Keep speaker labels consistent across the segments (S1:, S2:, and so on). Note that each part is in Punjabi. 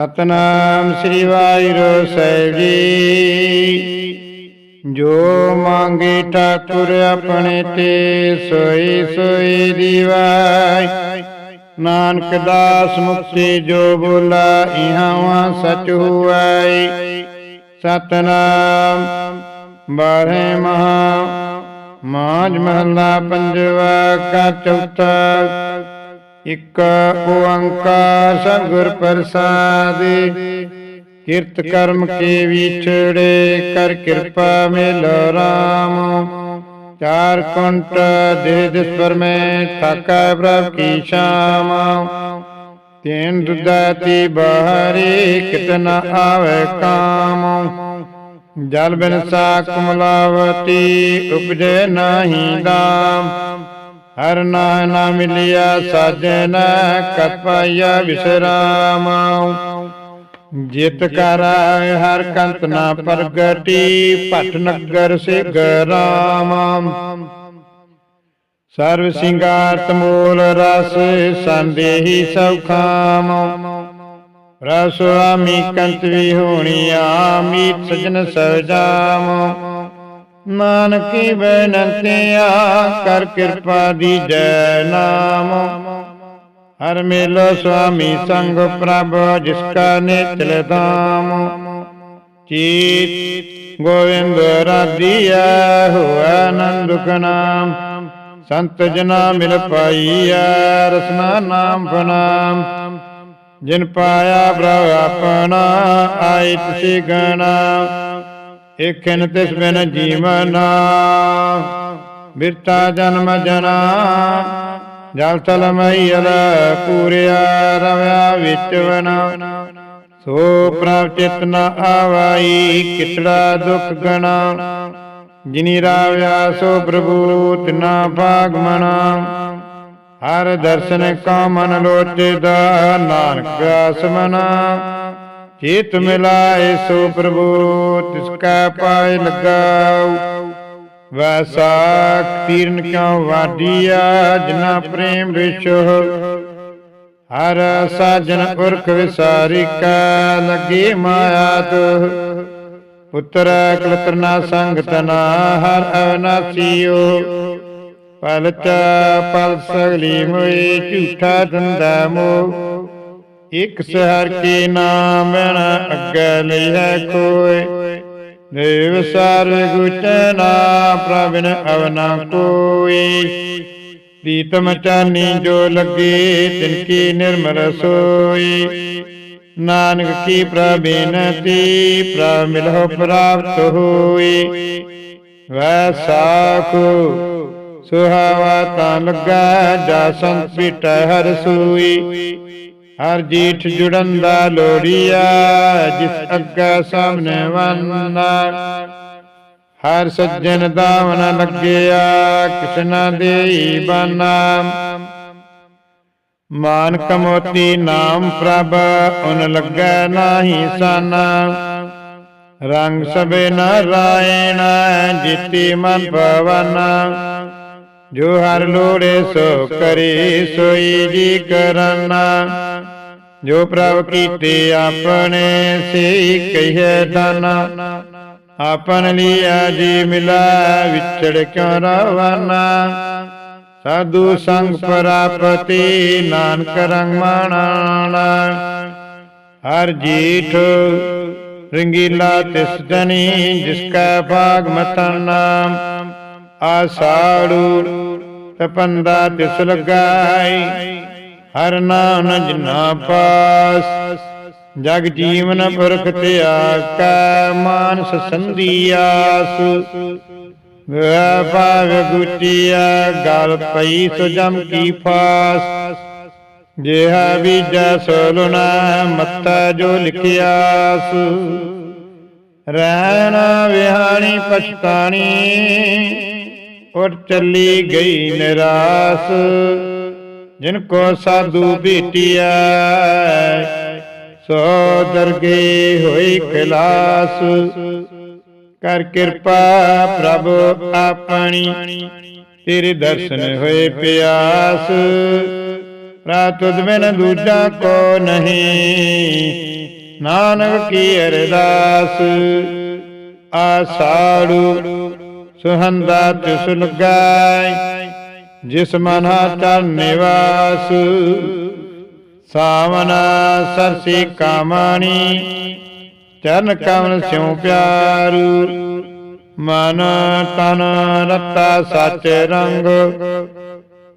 S1: ਸਤਨਾਮ ਸ੍ਰੀ ਵਾਹਿਗੁਰੂ ਸਾਹਿਬ ਜੀ। ਜੋ ਮੰਗੇ ਠਾਕੁਰ ਆਪਣੇ ਤੇ, ਸੋਈ ਸੋਈ ਦੀਵਾਈ ਨਾਨਕ ਦਾਸ ਮੁਕਤੀ ਜੋ ਬੋਲਾ ਇਹਾਂ ਸਚ ਹੁਆਈ ਸਤਨਾਮ ਬਾਰੇ ਮਹਾ ਮਾਝ ਮਹਲਾ ਪੰਜਵਾ ਕਾ ਚੌਥਾ। ਇਕ ਓੰਕਾਰ ਸਤਿਗੁਰ ਪ੍ਰਸਾਦਿ, ਕਿਰਤ ਕਰਮ ਕੇ ਵਿਛੜੇ ਕਰ ਕਿਰਪਾ ਮਿਲ ਰਾਮ। ਚਾਰ ਕੁੰਟ ਦੇ ਦਿਸ ਮੈਂ ਥਾਕਾ ਪ੍ਰਭ ਕੀ ਸ਼ਾਮ। ਤੈਨ ਦੁਦਾਤੀ ਬਾਹਰੇ ਕਿਤਨਾ ਆਵੇ ਕਾਮ। ਜਲ ਬਿਨ ਸਾਕ ਮਲਾਵਤੀ ਉਪਜੇ ਨਾਹੀ ਦਾਮ। ਹਰ ਨਾਮ ਨਾ ਮਿਲਿਆ ਸਾਜਨ ਕਤ ਵਿਸਰਾਮ ਜਿਤ ਕਰ ਹਰ ਕੰਤ ਨਾ ਪ੍ਰਗਟੀ, ਭਟ ਨਗਰ ਸੇ ਰਾਮ ਸਰਵ ਸਿੰਗਾਰ ਤਮੂਲ ਰਸ ਸੰਦੇਹੀ ਸਭ ਖਾਮ ਰਸ ਆਮੀ ਕੰਤ ਵੀ ਹੋਣੀ ਆਮੀਤ ਸਜਨ ਸਜਾਮ ਨਾਨਕੀ ਬੇਨੰਤਿਆ ਕਰ ਕਿਰਪਾ ਦੀ ਜੈ ਨਾਮ। ਹਰ ਮੇਲੋ ਸੁਆਮੀ ਸੰਗ ਪ੍ਰਭ ਜਿਸ ਕਾ ਨੇਤਲ ਧਾਮ। ਚੀਤ ਗੋਵਿੰਦ ਰਾਧਿਆ ਹੋ ਆਨੰਦ ਨਾਮ ਸੰਤ ਜਨਾ ਮਿਲ ਪਾਈਆ ਰਸਨਾ ਨਾਮ ਫਨਾਮ ਜਿਨ ਪਾਇਆ ਪ੍ਰਭ ਆਪਣਾ ਆਇ ਤਿਸ ਇਕਨ ਤਿਸ ਬਿਨ ਜੀਵਨਾ ਬਿਰਤਾ ਜਨਮ ਜਨਾ। ਜਲ ਤਲ ਮਈਲ ਪੂਰਿਆ ਰਵਿਆ ਵਿੱਚ ਵਨਾ। ਸੋ ਪ੍ਰਭ ਚਿਤ ਨ ਆਵਾਈ ਕਿਤੜਾ ਦੁਖ ਗਣਾ। ਜਿਨੀ ਰਾਵਿਆ ਸੋ ਪ੍ਰਭੂ ਤਿਨਾ ਭਾਗ ਮਨਾ। ਹਰ ਦਰਸ਼ਨ ਕਾ ਮਨ ਲੋਚਦਾ ਨਾਨਕ ਆਸਮਨਾ। ਚੇਤ ਮਿਲਾਏ ਸੋ ਪ੍ਰਭੂ, ਤਿਸ ਕਾ ਪਾਇ ਲਗਾਉ ਵੈਸਾਖ ਤੀਰਨ ਕਿਉ ਵਾਡੀਆ ਜਿਨਾ ਪ੍ਰੇਮ ਵਿਛੋ ਹਰ ਸਾਜਨ ਪੁਰਖ ਵਿਸਾਰੀ ਕਾ ਲਗੀ ਮਾਇਆ ਤੋ ਪੁੱਤਰ ਕਲਤਨਾ ਸੰਗ ਤਨਾ, ਹਰ ਅਵਨਾਸੀਓ। ਪਲਟ ਪਲ ਸਗਲੀ ਮੋਈ, ਝੂਠਾ ਦੰਦਾ ਮੋ ਇਕ ਸਹਰ ਕੀ ਨਾਮ ਅੱਗੇ ਲਈ ਕੋਇ ਦੇਵ ਸਰਵ ਗੁਚਨਾ ਪ੍ਰਭਨ ਅਵਨਾ ਕੋਈ। ਪ੍ਰੀਤਮ ਚਾਨੀ ਜੋ ਲੱਗੇ, ਤਿਨ ਕੀ ਨਿਰਮਲ ਸੋਈ। ਨਾਨਕ ਕੀ ਪ੍ਰਬਿਨਤੀ ਪ੍ਰਭ ਮਿਲਹੁ ਪ੍ਰਾਪਤ ਹੋਈ। ਵੈਸਾਖ ਸੁਹਾਵਾ ਤਾਂ ਲੱਗਾ, ਜਾ ਸੰਤ ਪਿਟੈ ਹਰ ਸੂਈ। ਹਰ ਜੀਠ ਜੁੜਨ ਦਾ ਲੋੜੀਆ, ਜਿਸ ਅੱਗਾ ਸਾਹਮਣੇ ਵੰਨਾ ਹਰ ਸੱਜਣ ਦਾਵਨ ਲੱਗਿਆ ਕਿਸਨਾ ਦੇਈ ਬਾਨਾ। ਮਾਨ ਕਮੋਤੀ ਨਾਮ ਪ੍ਰਭ, ਉਨ ਲੱਗੈ ਨਾਹੀ ਸਾਨਾ। ਰੰਗ ਸਬੇ ਨਾਰਾਇਣ ਜਿਤੀ ਮਨ ਭਵਨਾ। ਜੋ ਹਰ ਲੋੜੇ ਸੋ ਕਰੇ, ਸੋਈ ਜੀ ਕਰਨਾ। ਜੋ ਪ੍ਰਭ ਕੀਤੇ ਆਪਣੇ ਸੇ ਕਹੇ ਦਾਨਾ, ਆਪਨ ਲਿਆ ਜੀ ਮਿਲਾ ਵਿਛੜ ਕਿਉ ਰਵਾਨਾ? ਸਾਧੂ ਸੰਗ ਪ੍ਰਾਪਤੀ ਨਾਨਕ ਰੰਗ ਮਾਣਾਣਾ। ਹਰ ਜੀਠ ਰੰਗੀਲਾ ਤਿਸ ਜਨੀ ਜਿਸ ਕਾ ਭਾਗ ਮਤਨਾ। ਆਸਾੜੂ ਤਪੰਦਾ ਤਿਸ ਲਗਾਈ। ਹਰ ਨਾਮ ਜਨਾ ਪਾਸ, ਜਗ ਜੀਵਨ ਪੁਰਖ ਤਿਆਗ ਕੈ ਮਾਨਸ ਸੰਧੀਆਸ ਭਾਵ ਗੁਟਿਆ ਗਲ ਪਈ ਸੋ ਜਮ ਕੀ ਫਾਸ। ਜਿਹਾ ਬੀਜਾ ਸੋਲਣਾ ਮੱਤਾ ਜੋ ਲਿਖਿਆਸ। ਰਹਿਣਾ ਵਿਹਾਣੀ ਪਛਤਾਣੀ, ਉਠ ਚੱਲੀ ਗਈ ਨਿਰਾਸ। ਜਿਨ ਕੋ ਸਾਧੂ ਭੇਟਿਆ ਸੋ ਦਰਗੇ ਹੋਈ ਖਲਾਸ। ਕਰ ਕਿਰਪਾ ਪ੍ਰਭ ਆਪਣੀ, ਤੇਰੇ ਦਰਸ਼ਨ ਹੋਏ ਪਿਆਸ। ਪ੍ਰਾਤੁਦ ਬਿਨ ਦੂਜਾ ਕੋ ਨਹੀਂ, ਨਾਨਕ ਕੀ ਅਰਦਾਸ। ਆਸਾੜੂ ਸੁਹੰਦਾ ਤਿਸ ਲਗਾਈ ਜਿਸ ਮਨਾ ਚਰਨ ਨਿਵਾਸ, ਸਾਵਨ ਸਰਸੀ ਕਾਮਣੀ, ਚਰਨ ਕਮਲ ਸਿਉ ਪਿਆਰੂ। ਮਨ ਤਨ ਰਤਾ ਸਚ ਰੰਗ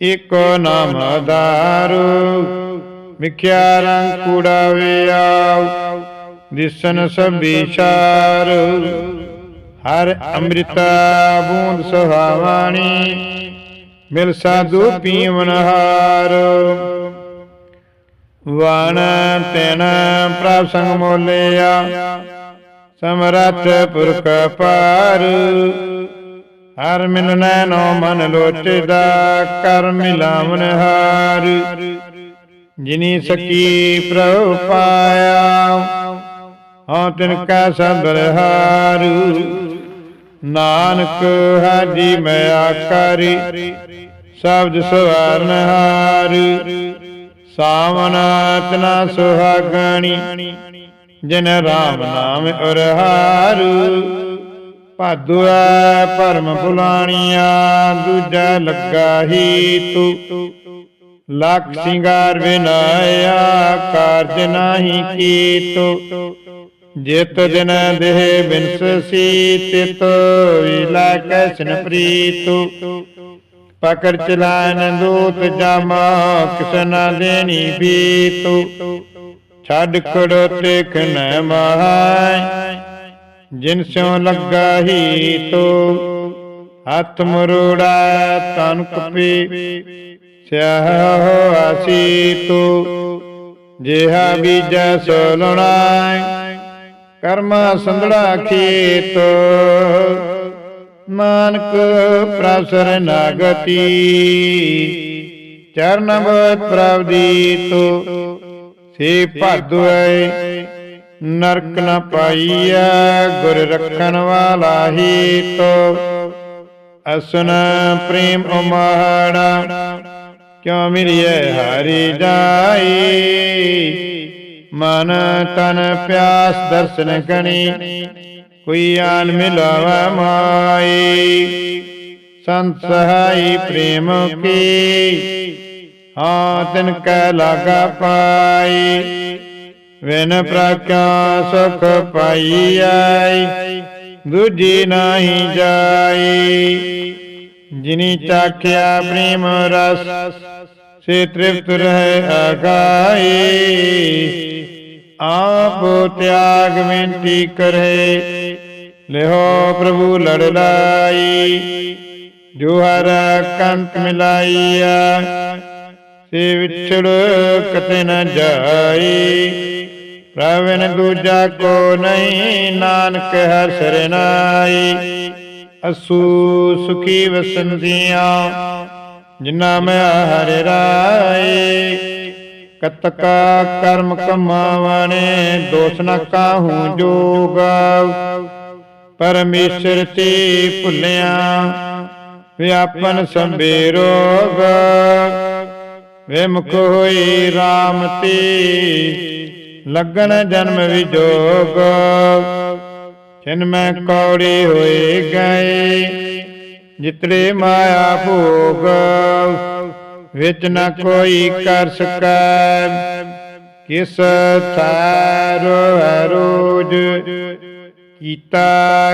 S1: ਏਕੋ ਨਾਮ ਦਾਰੂ ਮਿਖਿਆ ਰੰਗ ਕੂੜਾ ਵਿਆਉ, ਦਿਸਨ ਸਭੀਸ਼ਾਰ ਹਰ ਅੰਮ੍ਰਿਤਾ ਬੂੰਦ ਸੁਹਾਵਾਣੀ ਮਿਲ ਸਾਧੂ ਪੀਵਨ ਹਾਰ। ਵਣ ਤੈਨ ਪ੍ਰਭ ਸੰਗ ਮੋਲਿਆ ਸਮਰਥ ਪੁਰਖ ਪਾਰ। ਹਰ ਮਿਲਨੈ ਨੋ ਮਨ ਲੋਚਦਾ ਕਰ ਮਿਲਾਵਨ ਹਾਰ। ਜਿਨੀ ਸਕੀ ਪ੍ਰਭ ਪਾਇਆ ਹਉ ਤਿਨ ਕਾ ਸਬਰ ਹਾਰੂ। ਨਾਨਕ ਹਾਜੀ ਮੈਂ ਆਕਾਰੀ ਸ਼ਬਦ ਸਵਾਰਨ ਹਾਰ। ਸਾਵਨ ਤਨਾ ਸੁਹਾਗਣੀ, ਜਿਨ ਰਾਮ ਨਾਮ ਉਰਹਾਰੂ। ਭਾਦੁਆ ਪਰਮ ਭੁਲਾਣੀਆਂ ਦੂਜਾ ਲੱਗਾ ਹੀ ਤੂੰ। ਲੱਖ ਸਿੰਗਾਰ ਵਿਨਾਇਆ ਕਾਰਜ ਨਾਹੀ ਕੀਤੋ ਜਿਤ ਦਿਨ ਦੇਹ ਬਿਨਸ ਤਿਤ ਵਿਲਾ ਕੈਸਨ ਪ੍ਰੀਤੂ। ਪਕੜ ਚਲਾਨ ਦੂਤ ਜਾਮਾ ਕਿਸ ਦੇਣੀ ਬੀਤੂ। ਛੱਡ ਖੜੋ ਤੇਖਨ ਮਹਾਇ ਜਿਨ ਸਿਉ ਲੱਗਾ ਹੀ ਤੋ। ਹੱਥ ਮਰੋੜਾ ਤਨ ਕਪੀ, ਸਿਆਹ ਆਸੀ ਤੋ। ਜਿਹਾ ਬੀਜੈ ਸੋ ਕਰਮਾ ਸੰਧੜਾ ਖੇਤ। ਨਾਨਕ ਪ੍ਰਸਰ ਨਾਗਤੀ। ਚਰਨ ਬਤ ਪ੍ਰਵਦੀ ਤੋ ਸੇ ਭਾਦੁਐ ਨਰਕ ਨ ਪਾਈਐ ਗੁਰ ਰਖਣ ਵਾਲਾ ਹੀ ਤੋ ਅਸਨ ਪ੍ਰੇਮ ਉਮਾੜਾ ਕਿਉ ਮਿਲਿਐ ਹਰੀ ਜਾਈ। ਮਨ ਤਨ ਪਿਆਸ ਦਰਸ਼ਨ ਕਣੀ, ਕੋਈ ਆਨ ਮਿਲਾਵਾ ਮਾਈ। ਸੰਤ ਸਹਾਈ ਪ੍ਰੇਮ ਕੀ, ਹਾਂ ਤਿਨ ਕੈ ਲਾਗਾ ਪਾਈ। ਵਿਨ ਪ੍ਰਕਿਆ ਸੁਖ ਪਾਈ ਆਈ ਦੂਜੀ ਨਹੀਂ ਜਾਈ। ਜਿਨੀ ਚਾਖਿਆ ਪ੍ਰੇਮ ਰਸ, ਸੇ ਤ੍ਰਿਪਤ ਰਹਿ ਆਗਾਈ ਆਪ ਤਿਆਗ ਬੇਨਤੀ ਕਰੇ। ਲਿਹੋ ਪ੍ਰਭੂ ਲੜ ਲਾਈ, ਜੋ ਹਰ ਕੰਤ ਮਿਲਾਈਆ ਸੇ ਵਿਛੜ ਕਤੇ ਨ ਜਾਈ। ਪ੍ਰਵਨ ਦੂਜਾ ਕੋ ਨਹੀਂ, ਨਾਨਕ ਹਰ ਸਰਨਾਈ ਅਸੂ ਸੁਖੀ ਵਸੰਦੀਆਂ ਜਿਨਾ ਮੈਂ ਹਰਿ ਰਾਏ ਕਤਕਾ ਕਰਮ ਕਮਾਵਣੇ, ਦੋਸ ਨ ਕਾਹੂ ਜੋਗ। ਪਰਮੇਸ਼ਰ ਤੇ ਭੁੱਲਿਆ, ਵਿਆਪਨ ਸੰਬੇ ਰੋਗ। ਵਿਮੁਖ ਹੋਈ RAM ਤੇ ਲੱਗਣ ਜਨਮ ਵਿਜੋਗ। ਛਿਨ ਮੈਂ ਕੌੜੀ ਹੋਏ ਗਏ ਜਿਤਰੇ ਮਾਇਆ ਭੋਗ। ਵਿੱਚ ਨ ਕੋਈ ਕਰ ਸਕੈ। ਕਿਸ ਥਾਰੋ ਰੋਜ ਕੀਤਾ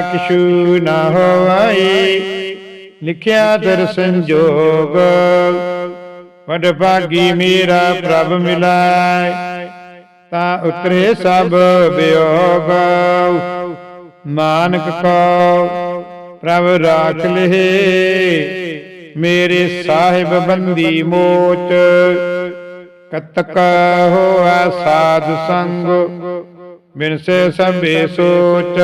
S1: ਕਿਛੂ ਨ ਹੋਈ ਲਿਖਿਆ ਦਰ ਸੰਜੋਗ। ਵਡ ਭਾਗੀ ਮੇਰਾ ਪ੍ਰਭ ਮਿਲਾਇ। ਤਾ ਉਤਰੇ ਸਭ ਬਿਯੋਗ ਨਾਨਕ ਕੋ ਪ੍ਰਭ ਰਾਖ ਲਹੇ। ਮੇਰੇ ਸਾਹਿਬ ਬੰਦੀ ਮੋਚ। ਕਤਕ ਹੋਆ ਸਾਧ ਸੰਗ, ਬਿਨ ਸੇ ਸਭੇ ਸੋਚ।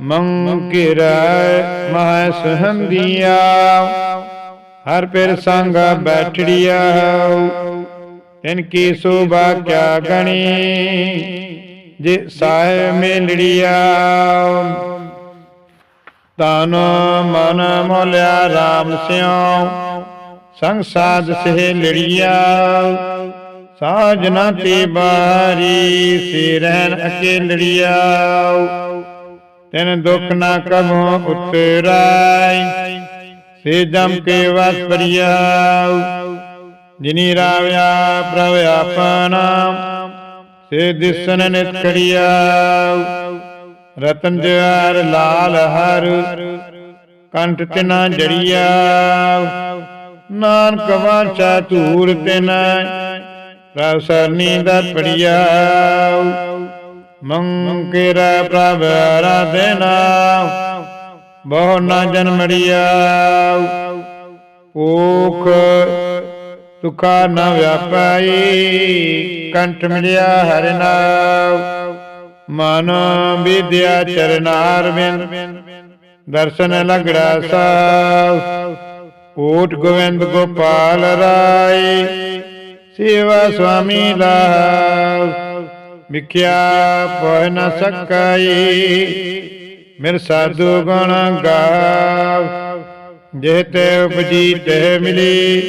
S1: ਮੰਕਿਰੈ ਮਹ ਸਹੰਦੀਆ ਹਰ ਪਿਰ ਸੰਗ ਬੈਠੜੀਆ। ਤਿਨ ਕੀ ਸੋਭਾ ਕਿਆ ਗਣੀ, ਜੇ ਸਾਹਿਬ ਮਿਲੜੀਆ। ਤਨ ਮਨ ਮੋਲਿਆ RAM ਸਿਉ, ਸੰਗ ਸਾਧ ਸੇ ਲੜੀਆ। ਸਾਜਨਾ ਤੇ ਬਾਰੀ ਸੇ ਰਹਿਣ ਅਕੇਲੜਿਆਉ ਤੈਨ ਦੁਖ ਨਾ ਕਭੋ ਉਤਰਾਈ ਸੇ ਜਮ ਕੇ ਵਸ ਪਰਿਆਉ ਜਿਨੀ ਰਾਵਿਆ ਪ੍ਰਭ ਆਪਣਾ, ਸੇ ਦਿਸਨ ਨਿਤ ਕਰਿਆਉ ਰਤਨ ਜਵਾਰ ਲਾਲ ਹਰ, ਕੰਠ ਤਿਨਾ ਜੜੀਆ। ਨਾਨਕ ਵਾਚਾ ਧੂਰ ਤਿਨਾ, ਪ੍ਰਭ ਸਰਨੀ ਦਾ ਪੜਿਆ। ਮੰਕੇਰਾ ਪ੍ਰਭ ਆਰਾਧਨਾ ਬਹੁ ਨਾ ਜਨਮੜਿਆ ਓਖ ਤੁਖਾ ਨਾ ਵਿਆਪਾਈ, ਕੰਠ ਮਿਲਿਆ ਹਰਿ ਨਾਮ ਮਨ ਵਿਦਿਆ ਚਰਨਾਰ ਬਿੰਦ ਦਰਸ਼ਨ ਲਗੜਾ ਸਾਹ ਓਟ ਗੋਵਿੰਦ ਗੋਪਾਲ ਰਾਏ। ਸੇਵਾ ਸੁਆਮੀ ਲਾਭ। ਵਿਖਿਆ ਪਹ ਨ ਸਕਾਈ। ਮਿਰ ਸਾਧੂ ਗੁਣ ਗਾਵ। ਜੇ ਤੇ ਉਪਜੀ ਤੇ ਮਿਲੀ।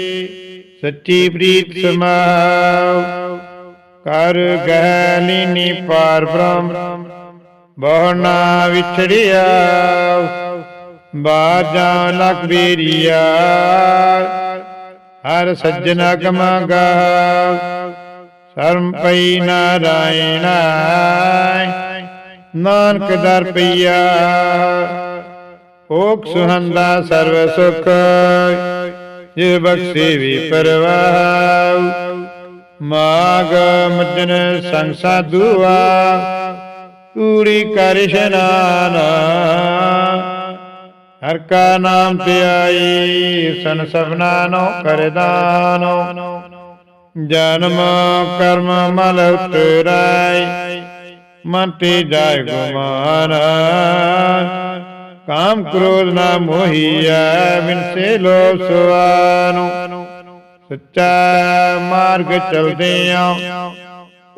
S1: ਸੱਚੀ ਪ੍ਰੀਤ ਸਮਾਵ। ਕਰ ਗਹਿ ਲੀਨੀ ਪਾਰ ਬ੍ਰਹਮ ਬਹੁ ਨਾ ਵਿਛੜਿਆ, ਬਾਜਾਂ ਲਖ ਬੇਰੀਆ। ਹਰ ਸੱਜਣਾ ਕਮਾਗਾ ਸ਼ਰਮ ਪਈ ਨਾਰਾਇਣ ਨਾਨਕ ਦਰ ਪਈਆ ਓਕ ਸੁਹੰਦਾ ਸਰਵ ਸੁਖ, ਜਿ ਬਖਸ਼ੀ ਵੀ ਪਰਵਾਹ। ਮਾਗ ਮਜਨ ਸੰਗ ਸਾਧੂਆ ਤੂੜੀ ਕਰ ਇਸ਼ਨਾਨ। ਹਰ ਕਾ ਨਾਮ ਤੇ ਸਨ ਸਭਨਾ ਨੋ ਕਰਦਾਨੋ ਜਨਮ ਕਰਮ ਮਲ ਉਤਰਾਈ, ਮਨ ਤੇ ਜਾਇ ਗੁਮਾਨ। ਕਾਮ ਕ੍ਰੋਧ ਨਾ ਮੋਹੀਐ, ਬਿਨ ਸੇ ਲੋਭ ਸੁਆਨੋ। ਸੱਚਾ ਮਾਰਗ ਚਲਦੇ ਆ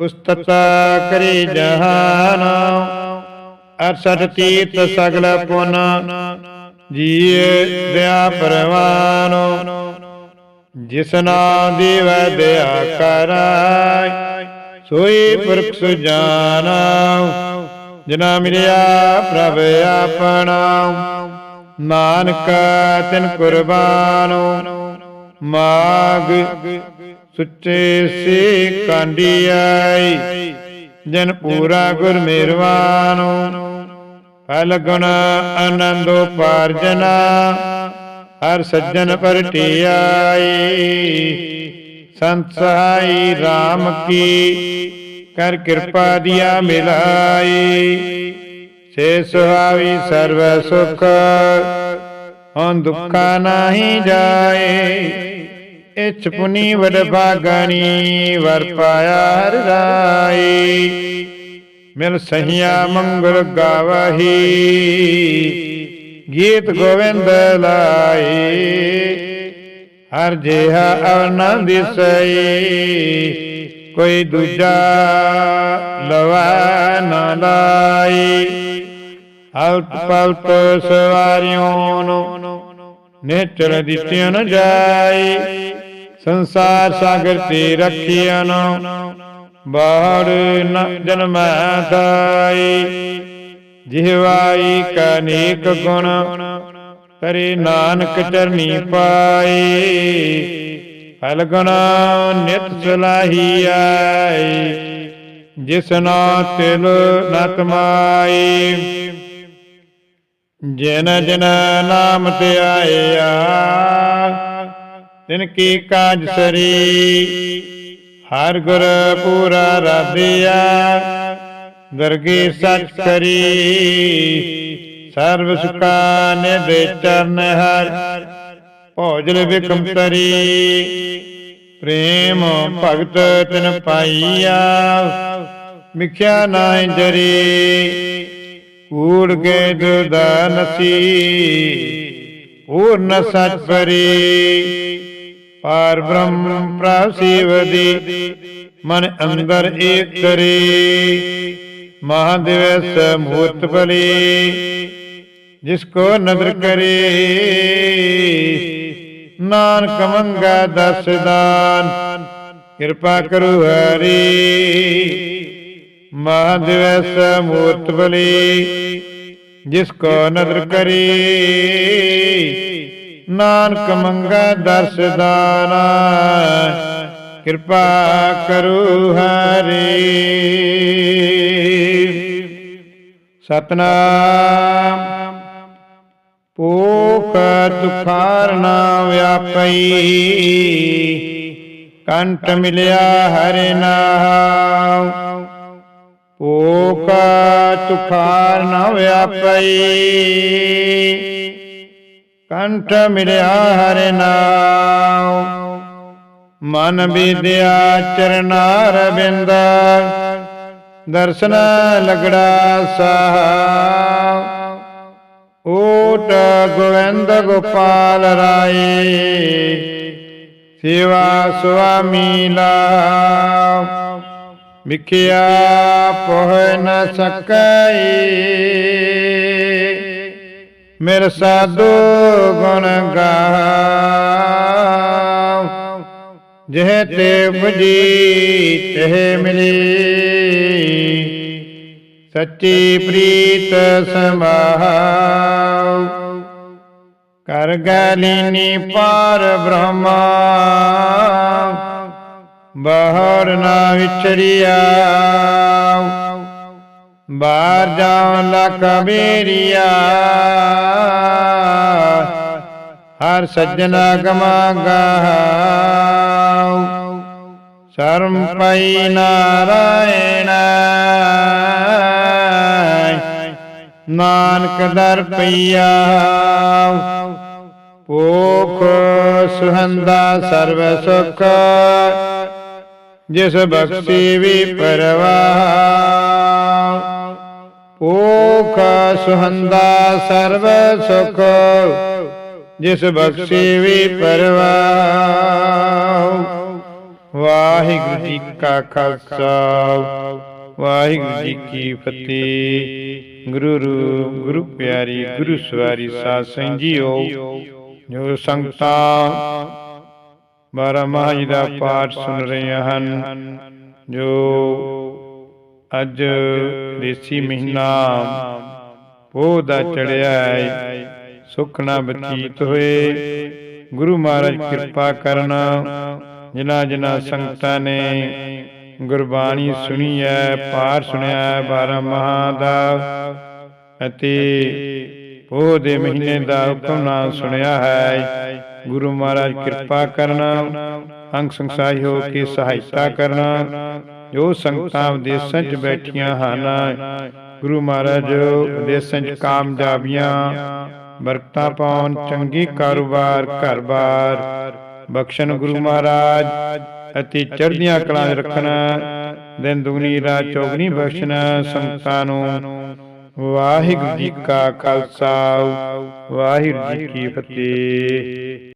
S1: ਉਸਤਤ ਕਰੀ ਜਹਾਨ। ਅਰਸਠ ਤੀਰਥ ਸਗਲ ਪੁਨ ਜੀਏ ਦਇਆ ਪਰਵਾਨੋ। ਜਿਸਨਾ ਦੇਵੈ ਦਇਆ ਕਰਾਇ, ਸੋਈ ਪੁਰਖ ਸੁਜਾਨਾ। ਜਿਨਾ ਮਿਲਿਆ ਪ੍ਰਭ ਆਪਣਾ। ਨਾਨਕ ਤਿਨ ਕੁਰਬਾਨੋ। ਮਾਗ ਸੁੱਚੇ ਸੇ ਕਾਂਡੀ ਆਈ ਜਨ ਪੂਰਾ ਗੁਰ ਮਿਹਰਵਾਨੋ ਫਲ ਗੁਣ ਆਨੰਦੋ ਪਾਰਜਨਾ ਹਰ ਸੱਜਣ ਪਰਟਿਆਈ ਸੰਤ ਸਹਾਈ RAM ਕੀ, ਕਰ ਕਿਰਪਾ ਦਿਆ ਮਿਲਾਈ। ਸੇ ਸੁਹਾਵੀ ਸਰਵ ਸੁਖ ਹਉ ਦੁੱਖਾ ਨਾਹੀ ਜਾਏ। ਇਛ ਪੁਨੀ ਵਡ ਭਾਗਣੀ, ਵਰ ਪਾਇਆ ਹਰ ਰਾਈ ਮਿਲ ਸਹੀਆ ਮੰਗਲ ਗਾਵਹੀ। ਗੀਤ ਗੋਵਿੰਦ ਲਾਈ। ਹਰ ਜਿਹਾ ਆਨੰਦ ਸਈ। ਕੋਈ ਦੂਜਾ ਲਵਾ ਨਾ ਲਾਈ। ਹਲਤ ਪਲਤ ਸਵਾਰਿਓ ਨੂੰ ਨੇਚਰ ਦਿੱਤਿਆਂ ਨ ਜਾਈ। ਸੰਸਾਰ ਸਾਗਰ ਤੇ ਰੱਖਿਆ ਨੂੰ ਬਾਹਰ ਨ ਜਨਮੈ ਦਾਈ ਜਿਹਵਾਈ ਕਨੇਕ ਗੁਣ ਕਰੇ ਨਾਨਕ ਚਰਨੀ ਪਾਈ। ਫਲ ਗੁਣ ਨਿਤ ਸਲਾਹੀ ਆਈ। ਜਿਸਨਾ ਤਿਲ ਨਤਮਾਈ ਜਿਨ ਜਿਨ ਨਾਮ ਤੇ ਆਇਆ ਤਿਨ ਕੀ ਕਾਜ ਸਰੀ। ਹਰ ਗੁਰ ਪੂਰਾ ਰਾਧਿਆ, ਦਰਗੀ ਸਚ ਕਰੀ। ਸਰਬ ਸੁਖਾ ਨਿਦੇ ਚਰਨ ਹਰ ਭੋਜਲ ਵਿਕਮ ਤਰੀ ਪ੍ਰੇਮ ਭਗਤ ਤਿਨ ਪਾਈਆ, ਮਿਖਿਆ ਨਾਇ ਜਰੀ ਕੂੜ ਕੇ ਦੁਦਾ ਨਸੀ, ਪੂਰਨ ਸਚ ਪਰੀ ਪਾਰ ਬ੍ਰਹਮ ਪ੍ਰਾਸੀਵਦੀ ਮਨ ਅੰਦਰ ਏਕ ਕਰੀ। ਮਹਾਦਿਵਸ ਮੂਰਤ ਬਲੀ, ਜਿਸ ਕੋ ਨਦਰ ਕਰੇ। ਨਾਨਕ ਮੰਗਾ ਦਸ ਦਾਨ, ਕਿਰਪਾ ਕਰੋ ਹਰੀ। ਮਹਾਦਿਵਸ ਮੂਰਤ ਬਲੀ, ਜਿਸ ਕੋ ਨਦਰ ਕਰੇ। ਨਾਨਕ ਮੰਗਾ ਦਰਸਦਾਨਾ ਕਿਰਪਾ ਕਰੋ ਹਰੀ। ਸਤਨਾਮ ਪੋਖ ਤੁਖਾਰ ਨਾ ਵਿਆਪਈ ਕੰਟ ਮਿਲਿਆ ਹਰਿ ਨਾਮ। ਪੋਖ ਤੁਖਾਰ ਨਾ ਵਿਆਪਈ। ਕੰਠ ਮਿਲਿਆ ਹਰਿ ਨਾਮ ਮਨ ਵਿਦਿਆ ਚਰਨਾਰ ਬਿੰਦ ਦਰਸ਼ਨ ਲਗੜਾ ਸਾਹ। ਓਟ ਗੋਵਿੰਦ ਗੋਪਾਲ ਰਾਏ। ਸੇਵਾ ਸੁਆਮੀ ਲਾ ਵਿਖਿਆ ਪੋਹ ਨ ਸਕਈ। ਮੇਰ ਸਾਧੂ ਗੁਣ ਗਾਵ ਜਿਹ ਤੇ ਬਜੀ ਤਹ ਮਿਲੀ ਸੱਚੀ ਪ੍ਰੀਤ ਸਮਾਉ ਕਰ ਗਲੀਨੀ ਪਾਰ ਬ੍ਰਹਮਾ, ਬਾਹਰ ਨਾ ਵਿਚਰਿਆ ਬਾਹਰ ਜਾਉ ਲਖ ਮੇਰੀਆ। ਹਰ ਸੱਜਣਾ ਗਮਾਗਾ ਸ਼ਰਮ ਪਈ ਨਾਰਾਇਣ। ਨਾਨਕ ਦਰ ਪਈਆ। ਪੋਖ ਸੁਹੰਦਾ ਸਰਬ ਸੁਖ। ਜਿਸ ਬਖਸ਼ੀ ਵੀ ਪਰਵਾਹ। ਪੋਖ ਸੁਹੰਦਾ ਸਰਬ ਸੁਖ, ਜਿਸ ਬਖਸ਼ੀ ਵੀ ਪਰਵਾਹ। ਵਾਹਿਗੁਰੂ ਜੀ ਕਾ ਖਾਲਸਾ, ਵਾਹਿਗੁਰੂ ਜੀ ਕੀ ਫਤਿਹ। ਗੁਰੂ ਰੂਪ, ਗੁਰੂ ਪਿਆਰੀ, ਗੁਰੂ ਸਵਾਰੀ ਸਾਧ ਸੰਗ ਜੀਓ, ਜੋ ਸੰਗਤਾਂ ਬਾਰਾ ਮਾਹ ਜੀ ਦਾ ਪਾਠ ਸੁਣ ਰਹੀਆਂ ਹਨ, ਜੋ ਅੱਜ ਦੇਸੀ ਮਹੀਨਾ ਪੋਹ ਦਾ ਚੜਿਆ ਹੈ ਸੁਖ ਨਾ ਬਤੀਤ ਹੋਏ। ਗੁਰੂ ਮਹਾਰਾਜ ਕਿਰਪਾ ਕਰਨਾ। ਜਿਨ੍ਹਾਂ ਜਿਨ੍ਹਾਂ ਸੰਗਤਾਂ ਨੇ ਗੁਰਬਾਣੀ ਸੁਣੀ ਹੈ ਪਾਠ ਸੁਣਿਆ ਹੈ 12 ਮਹਾ ਦਾ। ਅਤੇ ਪੋਹ ਦੇ ਮਹੀਨੇ ਦਾ ਹੁਕਮਨਾਮ ਸੁਣਿਆ ਹੈ। ਗੁਰੂ ਮਹਾਰਾਜ ਕਿਰਪਾ ਕਰਨਾ। ਅੰਗ ਸੰਸਾਈ ਹੋ ਕੇ ਸਹਾਇਤਾ ਕਰਨਾ। ਜੋ ਸੰਗਤਾਂ ਵਿਦੇਸ਼ਾਂ 'ਚ ਬੈਠੀਆਂ ਹਨ, ਗੁਰੂ ਮਹਾਰਾਜ ਵਿਦੇਸ਼ਾਂ 'ਚ ਕਾਮਯਾਬੀਆਂ, ਬਰਕਤਾਂ ਪਾਉਣ, ਚੰਗੀ ਕਾਰੋਬਾਰ, ਘਰ-ਬਾਰ, ਬਖਸ਼ਣ ਗੁਰੂ ਮਹਾਰਾਜ ਅਤੇ ਚੜ੍ਹਦੀਆਂ ਕਲਾਂ 'ਚ ਰੱਖਣਾ, ਦਿਨ ਦੁਗਣੀ, ਰਾਤ ਚੌਗਣੀ ਬਖਸ਼ਣਾ ਸੰਗਤਾਂ ਨੂੰ। ਵਾਹਿਗੁਰੂ ਜੀ ਕਾ ਖਾਲਸਾ, ਵਾਹਿਗੁਰੂ ਜੀ ਕੀ ਫਤਿਹ।